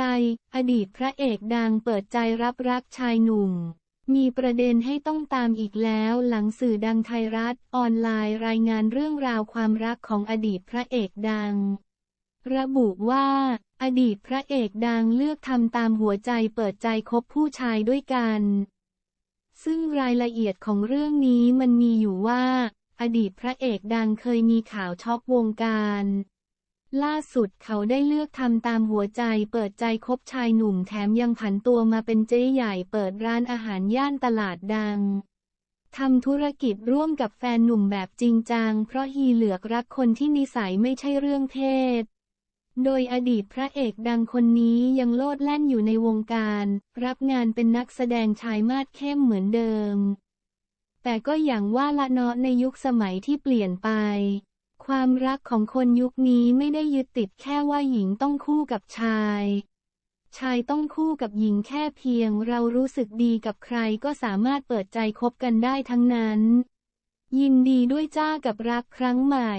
ร อดีตพระเอกดังเปิดใจรับรักชายหนุ่ม มีประเด็นให้ต้องตามอีกแล้วหลังสื่อดังไทยรัฐออนไลน์รายงานเรื่องราวความรักของอดีตพระเอกดัง ระบุว่า อดีตพระเอกดังเลือกทำตามหัวใจเปิดใจคบผู้ชายด้วยกัน ซึ่งรายละเอียดของเรื่องนี้มันมีอยู่ว่า อดีตพระเอกดังเคยมีข่าวช็อกวงการ ล่าสุดเขาได้เลือกทำตามหัวใจเปิดใจคบชายหนุ่มแถมยังผันตัวมาเป็นเจ๊ใหญ่เปิดร้านอาหารย่านตลาดดังทำธุรกิจร่วมกับแฟนหนุ่มแบบจริงจังเพราะฮีเหลือกรักคนที่นิสัยไม่ใช่เรื่องเพศ โดยอดีตพระเอกดังคนนี้ยังโลดแล่นอยู่ในวงการ รับงานเป็นนักแสดงชายมาดเข้มเหมือนเดิม แต่ก็อย่างว่าละเนาะในยุคสมัยที่เปลี่ยนไป ความรักของคนยุคนี้ไม่ได้ยึดติดแค่ว่าหญิงต้องคู่กับชาย ชายต้องคู่กับหญิงแค่เพียงเรารู้สึกดีกับใครก็สามารถเปิดใจคบกันได้ทั้งนั้น ยินดีด้วยจ้ากับรักครั้งใหม่